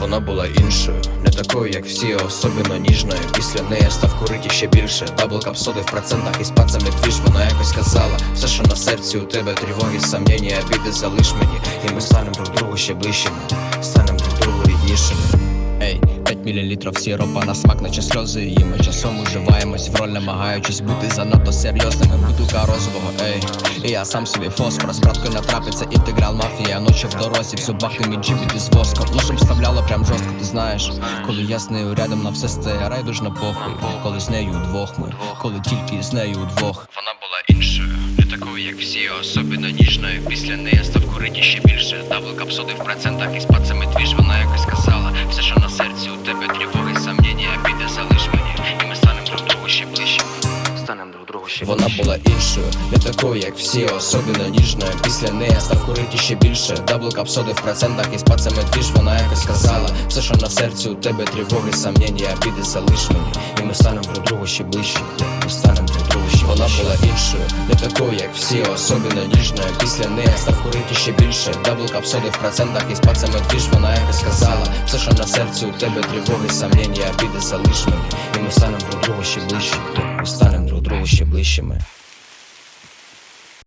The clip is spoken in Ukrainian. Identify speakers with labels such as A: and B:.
A: Вона була іншою, не такою, як всі, особливо ніжною. Після неї став курити ще більше. Дабл капсоди в процентах із пальцями двіж Вона якось казала, все, що на серці у тебе тривоги, сомнення, обіди залиш мені. І ми станемо друг другу ще ближчими, станемо друг другу ріднішими.
B: 5 сіропа на смак, наче сльози І ми часом уживаємось в роль, намагаючись бути занадто серйозними. Бутука розового, ей. І я сам собі фосфор з браткою натрапиться інтеграл мафія. Ночі в дорозі, в зубах не мій джипіті з воском. Лошем вставляло прям жорстко, ти знаєш. Коли я з нею рядом на все стає райдужно похуй. Коли з нею удвох ми, коли тільки з нею удвох
A: Вона була іншою, не такою, як всі, особливо ніжною. Після неї став курити ще більше. Дабл капсоди в процентах із пальцями двіж Вона якось Станемо друг другу ще Вона більше. була іншою, не такою, як всі, особливо ніжною. Після неї я став курити ще більше. Дабл капсоди в процентах із пальцями двіж Вона якось казала, все, що на серці у тебе тривоги, сомнення, обіди залиш мені. І ми станемо друг другу ще ближчими. Ми станемо друг другу ще Вона ближче. була іншою, не такою, як всі, особливо ніжною. Після неї я став курити ще більше. Дабл капсоди в процентах із пальцями двіж Вона якось казала, все, що на серці у тебе тривоги, сомнення, обіди залиш мені. І ми станемо